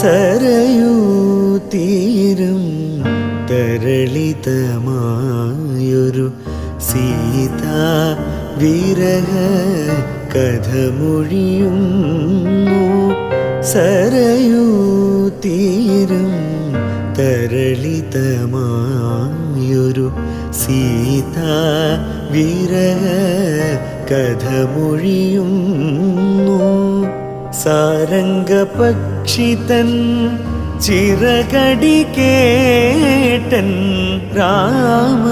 സരയൂ തീരും തരളിതമായൊരു സീതാ വിരഹ കഥമൊഴിയുന്നു. സരയൂ തീരും തരളിതമായൊരു സീതാ വിരഹ കഥമൊഴിയുന്നു. സാരംഗപക്ഷിതൻ ചിറകടി കേട്ടൻ രാമഹൃദയം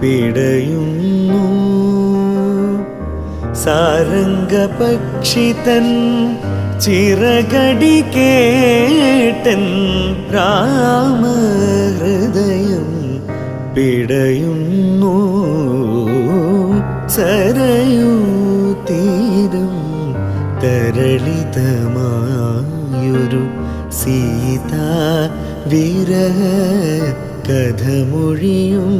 പിടയുന്നു. സാരംഗപക്ഷിതൻ ചിറകടി കേട്ടൻ രാമഹൃദയം പിടയുന്നു. സരയൂ തീരും തരളിതമായൊരു സീതാ വിരഹ മൊഴിയും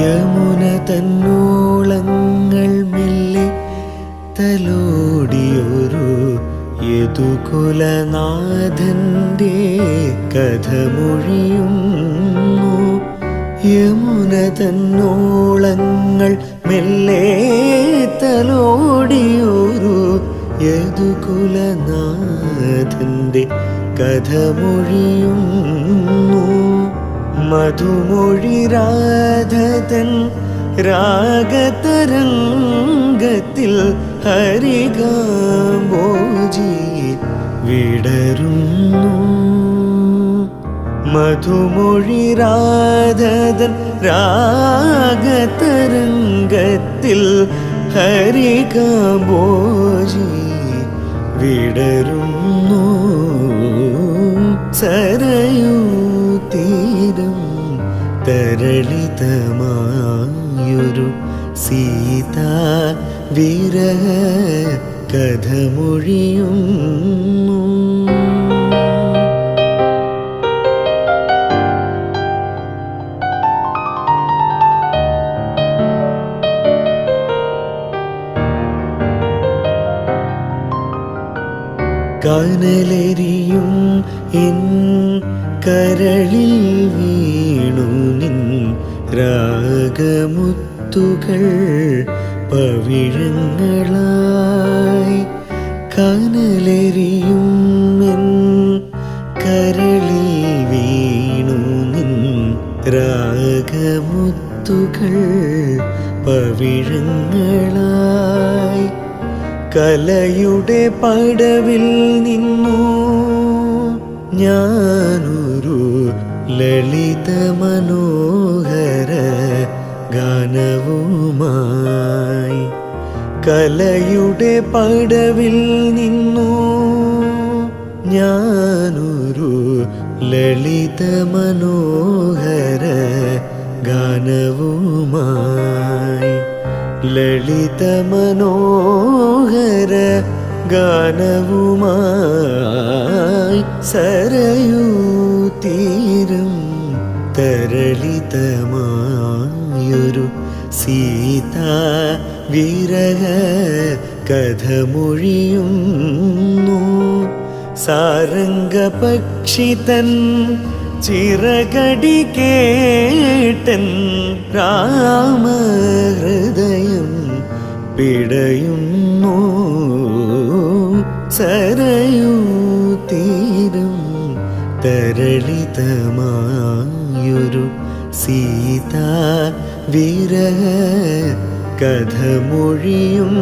യമുന തന്നോളങ്ങൾ മെല്ലെ തലോടിയൊരു യദുകുലനാഥന്റെ കഥമൊഴിയുന്നു? യമുന തന്നോളങ്ങൾ മെല്ലെ തലോടിയൊരു കഥ മൊഴിയുന്നു മധുമൊഴി രാധതൻ രാഗതരംഗത്തിൽ ഹരികാംബോജി വിടരുന്നു. മധുമൊഴി രാധതൻ രാഗതരംഗത്തിൽ ഹരികാംബോജി വിടരുന്നു. സരയൂ തീരും തരളിതമായൊരു സീതാ വിരഹ കഥമൊഴിയുന്നു കനലെരിയും എൻ കരളിൽ വീണു നിൻ രാഗമുത്തുകൾ പവിഴങ്ങളായി കനലെരിയും കരളി വീണു നിൻ രാഗമുത്തുകൾ പവിഴങ്ങളായി കലയുടെ പടവിൽ നിന്നു ഞാനൊരു ലളിത മനോഹര ഗാനവുമായി കലയുടെ പടവിൽ നിന്നു ഞാനൊരു ലളിത മനോഹര ഗാനവുമായി ലളിത മനോഹര ഗാനവുമായി സരയൂ തീരും തരളിതമായൊരു സീതാ വിരഹ കഥ മൊഴിയുന്നു സാരംഗപക്ഷി തൻ ചിറകടി കേട്ടൻ രാമഹൃദയം പിടയുന്നു. സരയൂ തീരും തരളിതമായൊരു സീതാ വിരഹ കഥമൊഴിയും